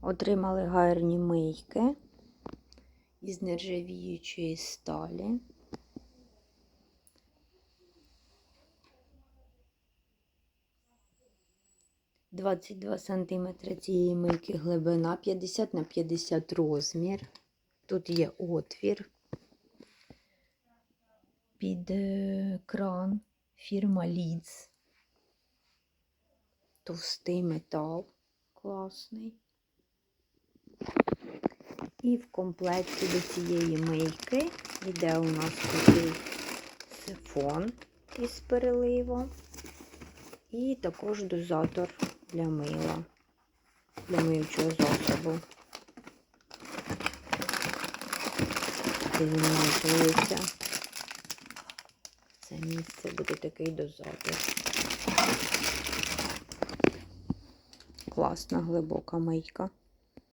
Отримали гарні мийки із нержавіючої сталі. Двадцять два сантиметри цієї мийки глибина, 50 на 50 розмір. Тут є отвір під е, кран, фірма Leeds. Товстий метал класний. І в комплекті до цієї мийки йде у нас такий сифон із переливом. І також дозатор для мила, для миючого засобу. Він. Це місце буде такий дозатор. Класна глибока мийка.